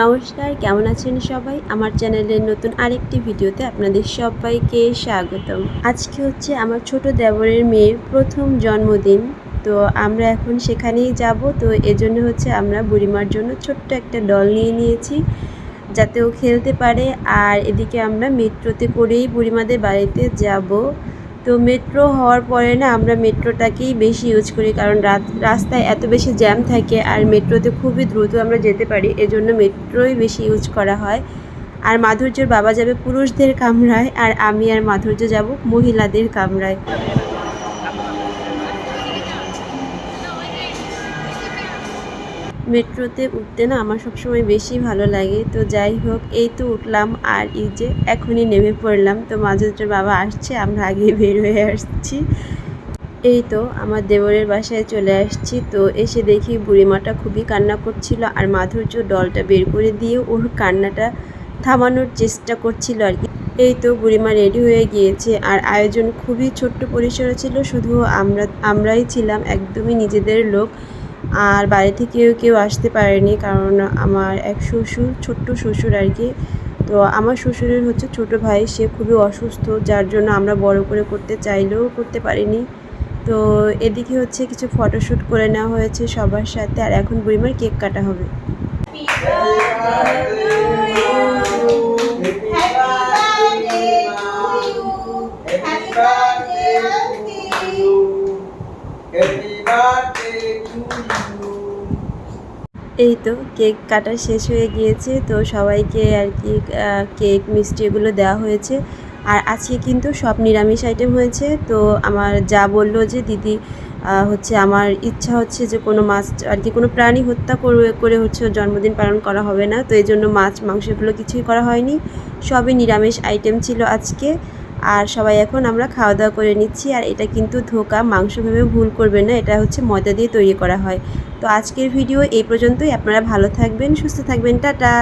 নমস্কার, কেমন আছেন সবাই? আমার চ্যানেলের নতুন আরেকটি ভিডিওতে আপনাদের সবাইকে স্বাগতম। আজকে হচ্ছে আমার ছোট দেবরের মেয়ের প্রথম জন্মদিন, তো আমরা এখন সেখানেই যাব। তো এজন্য হচ্ছে আমরা বুড়িমার জন্য ছোট্ট একটা ডল নিয়ে নিয়েছি, যাতে ও খেলতে পারে। আর এদিকে আমরা মেট্রোতে করেই বুড়িমাদের বাড়িতে যাব। তো মেট্রো হওয়ার পরে না আমরা মেট্রোটাকেই বেশি ইউজ করি, কারণ রাস্তায় এত বেশি জ্যাম থাকে আর মেট্রোতে খুবই দ্রুত আমরা যেতে পারি, এজন্য মেট্রোই বেশি ইউজ করা হয়। আর মাধুর্যর বাবা যাবে পুরুষদের কামরায় আর আমি আর মাধুর্য যাব মহিলাদের কামরায়। মেট্রোতে উঠতে না আমার সবসময় বেশি ভালো লাগে। তো যাই হোক, এই তো উঠলাম আর এই যে এখনই নেমে পড়লাম। তো মাঝুরটার বাবা আসছে, আমরা আগে বের হয়ে আসছি। এই তো আমার দেবরের বাসায় চলে আসছি। তো এসে দেখি বুড়িমাটা খুবই কান্না করছিল আর মাধুর্য ডলটা বের করে দিয়ে ওর কান্নাটা থামানোর চেষ্টা করছিল আর কি। এই তো বুড়িমা রেডি হয়ে গিয়েছে আর আয়োজন খুবই ছোট্ট পরিসরে ছিল, শুধু আমরা, আমরাই ছিলাম, একদমই নিজেদের লোক। আর বাড়ি থেকেও কেউ আসতে পারেনি কারণ আমার এক শ্বশুর ছোট্ট শ্বশুর আর কি। তো আমার শ্বশুরের হচ্ছে ছোট ভাই সে খুবই অসুস্থ যার জন্য আমরা বড় করে করতে চাইলেও করতে পারিনি। তো এদিকে হচ্ছে কিছু ফটোশ্যুট করে নেওয়া হয়েছে সবার সাথে আর এখন বুড়িমার কেক কাটা হবে। Happy birthday এই তো কেক কাটা শেষ হয়ে গিয়েছে, তো সবাইকে আর কি কেক মিষ্টি এগুলো দেওয়া হয়েছে। আর আজকে কিন্তু সব নিরামিষ আইটেম হয়েছে, তো আমার যা বলল যে দিদি হচ্ছে আমার ইচ্ছা হচ্ছে যে কোনো মাছ, আর কি কোনো প্রাণী হত্যা করে করে হচ্ছে জন্মদিন পালন করা হবে না, তো এই জন্য মাছ, মাংস এগুলো কিছুই করা হয়নি। সবই নিরামিষ আইটেম ছিল আজকে। আর সবাই এখন আমরা খাওয়া দাওয়া করে নিচ্ছি। আর এটা কিন্তু ধোকা, মাংস ভেবে ভুল করবেন না, এটা হচ্ছে ময়দা দিয়ে তৈরি করা হয়। তো আজকের ভিডিও এই পর্যন্তই। আপনারা ভালো থাকবেন, সুস্থ থাকবেন। টাটা!